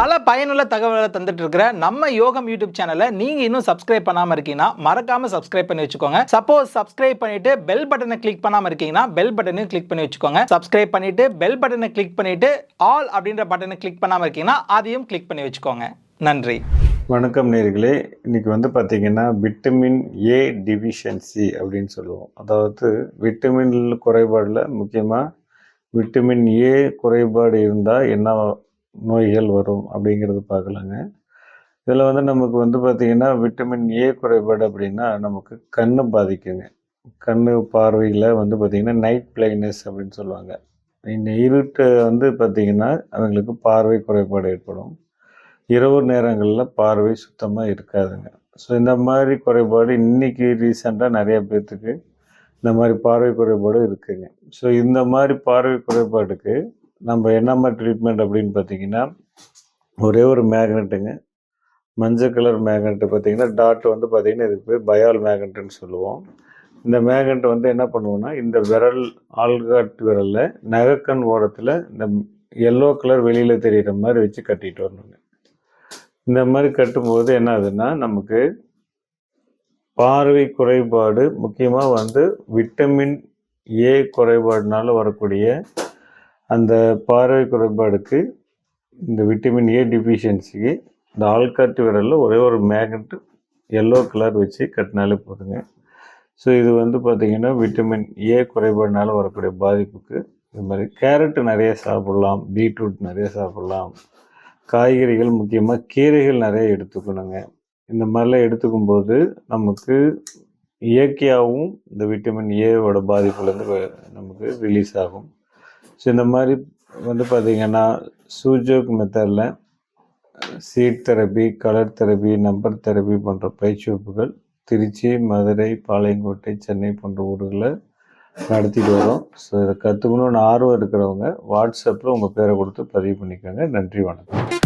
பல பயனுள்ள தகவல்களை தந்துட்டு இருக்கிற நம்ம யோகம் யூடியூப் சேனலை நீங்க இன்னும் சப்ஸ்கிரைப் பண்ணாம இருக்கீங்கன்னா மறக்காம சப்ஸ்கிரைப் பண்ணி வச்சுக்கோங்க. சப்போஸ் சப்ஸ்கிரைப் பண்ணிட்டு பெல் பட்டனை கிளிக் பண்ணாம இருக்கீங்கன்னா பெல் பட்டனையும் கிளிக் பண்ணி வச்சுக்கோங்க. சப்ஸ்கிரைப் பண்ணிட்டு பெல் பட்டனை கிளிக் பண்ணிட்டு ஆல் அப்படின்ற பட்டனை கிளிக் பண்ணாம இருக்கீங்கன்னா அதையும் கிளிக் பண்ணி வச்சுக்கோங்க. நன்றி. வணக்கம் நேர்களே. இன்னைக்கு வந்து பார்த்தீங்கன்னா விட்டமின் ஏ டிஃபிஷியன்சி அப்படின்னு சொல்லுவோம். அதாவது விட்டமின் குறைபாடில் முக்கியமாக விட்டமின் ஏ குறைபாடு இருந்தால் என்ன நோய்கள் வரும் அப்படிங்கிறது பார்க்கலாங்க. இதில் வந்து நமக்கு வந்து பார்த்திங்கன்னா விட்டமின் ஏ குறைபாடு அப்படின்னா நமக்கு கண்ணு பாதிக்குங்க. கண்ணு பார்வையில் வந்து பார்த்திங்கன்னா நைட் பிளைனஸ் அப்படின்னு சொல்லுவாங்க. இந்த இருட்டு வந்து பார்த்திங்கன்னா அவங்களுக்கு பார்வை குறைபாடு ஏற்படும். இரவு நேரங்களில் பார்வை சுத்தமாக இருக்காதுங்க. ஸோ இந்த மாதிரி குறைபாடு இன்றைக்கி ரீசெண்டாக நிறைய பேர்த்துக்கு இந்த மாதிரி பார்வை குறைபாடு இருக்குங்க. ஸோ இந்த மாதிரி பார்வை குறைபாடுக்கு நம்ம என்ன மாதிரி ட்ரீட்மெண்ட் அப்படின்னு பார்த்தீங்கன்னா ஒரே ஒரு மேக்னெட்டுங்க மஞ்சள் கலர் மேக்னெட்டு பார்த்தீங்கன்னா டாட் வந்து பார்த்திங்கன்னா இதுக்கு போய் பயால் மேக்னெட்டுன்னு சொல்லுவோம். இந்த மேக்னெட் வந்து என்ன பண்ணுவோம்னா இந்த விரல் ஆள்காட்டு விரலில் நகக்கண் ஓரத்தில் இந்த எல்லோ கலர் வெளியில் தெரிகிற மாதிரி வச்சு கட்டிட்டு வரணுங்க. இந்த மாதிரி கட்டும்போது என்ன ஆகுதுன்னா நமக்கு பார்வை குறைபாடு முக்கியமாக வந்து விட்டமின் ஏ குறைபாடுனால வரக்கூடிய அந்த பார்வை குறைபாடுக்கு இந்த விட்டமின் ஏ டிஃபிஷியன்சிக்கு இந்த ஆள்காட்டு விரலில் ஒரே ஒரு மேக்னெட் எல்லோ கலர் வச்சு கட்டினாலே போதுங்க. ஸோ இது வந்து பார்த்திங்கன்னா விட்டமின் ஏ குறைபாடுனால வரக்கூடிய பாதிப்புக்கு இது மாதிரி கேரட் நிறைய சாப்பிட்லாம் பீட்ரூட் நிறைய சாப்பிட்லாம். காய்கறிகள் முக்கியமாக கீரைகள் நிறைய எடுத்துக்கணுங்க. இந்த மாதிரிலாம் எடுத்துக்கும்போது நமக்கு இயற்கையாகவும் இந்த விட்டமின் ஏவோட பாதிப்புலேருந்து நமக்கு ரிலீஸ் ஆகும். ஸோ இந்த மாதிரி வந்து பார்த்திங்கன்னா சூஜோக் மெத்தடில் seed therapy colour therapy number therapy போன்ற பயிற்சி வகுப்புகள் திருச்சி மதுரை பாளையங்கோட்டை சென்னை போன்ற ஊர்களில் நடத்திட்டு வரோம். ஸோ இதை கற்றுக்கணுன்னு ஆர்வம் இருக்கிறவங்க வாட்ஸ்அப்பில் உங்கள் பேரை கொடுத்து பதிவு பண்ணிக்கோங்க. நன்றி வணக்கம்.